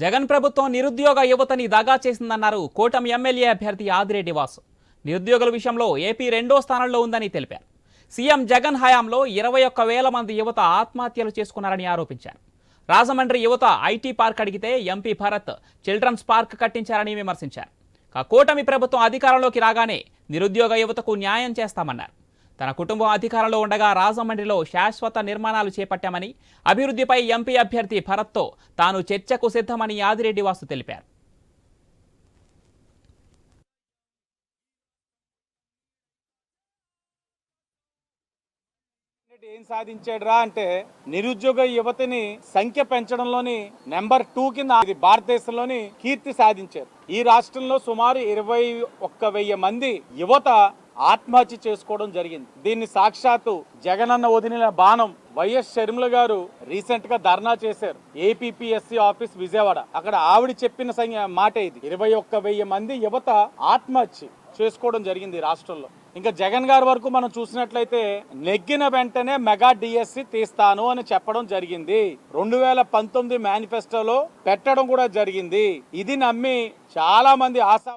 జగన్ ప్రభుత్వం నిరుద్యోగ యువతని దగా చేసిందన్నారు కూటమి ఎమ్మెల్యే అభ్యర్థి ఆదిరెడ్డి వాసు. నిరుద్యోగుల విషయంలో ఏపీ రెండో స్థానంలో ఉందని తెలిపారు. సీఎం జగన్ హయాంలో ఇరవై ఒక్క వేల మంది యువత ఆత్మహత్యలు చేసుకున్నారని ఆరోపించారు. రాజమండ్రి యువత ఐటీ పార్క్ అడిగితే ఎంపీ భరత్ చిల్డ్రన్స్ పార్క్ కట్టించారని విమర్శించారు. కోటమి కూటమి ప్రభుత్వం అధికారంలోకి రాగానే నిరుద్యోగ యువతకు న్యాయం చేస్తామన్నారు. తన కుటుంబం అధికారంలో ఉండగా రాజమండ్రిలో శాశ్వత నిర్మాణాలు చేపట్టామని అభివృద్ధిపై ఎంపీ అభ్యర్థి భరత్తో తాను చర్చకు సిద్ధమని యాదిరెడ్డి వాసు తెలిపారు. ఏం సాధించాడురా అంటే నిరుద్యోగ యువతిని సంఖ్య పెంచడంలోని నెంబర్ టూ కింద ఇది భారతదేశంలోని కీర్తి సాధించారు. ఈ రాష్ట్రంలో సుమారు ఇరవై ఒక్క వెయ్యి మంది యువత ఆత్మహత్య చేసుకోవడం జరిగింది. దీన్ని సాక్షాత్తు జగనన్న వదిలిన బాణం వైఎస్ షర్మిల గారు రీసెంట్గా ధర్నా చేశారు. APPSC office Vijayawada. అక్కడ ఆవిడ చెప్పిన సంఖ్య మాట ఇది. ఇరవై ఒక్క వెయ్యి మంది యువత ఆత్మహత్య చేసుకోవడం జరిగింది రాష్ట్రంలో. ఇంకా జగన్ గారి వరకు మనం చూసినట్లయితే నెగ్గిన వెంటనే మెగా డిఎస్సి తీస్తాను అని చెప్పడం జరిగింది. రెండు వేల పంతొమ్మిది మేనిఫెస్టోలో పెట్టడం కూడా జరిగింది. ఇది నమ్మి చాలా మంది ఆశా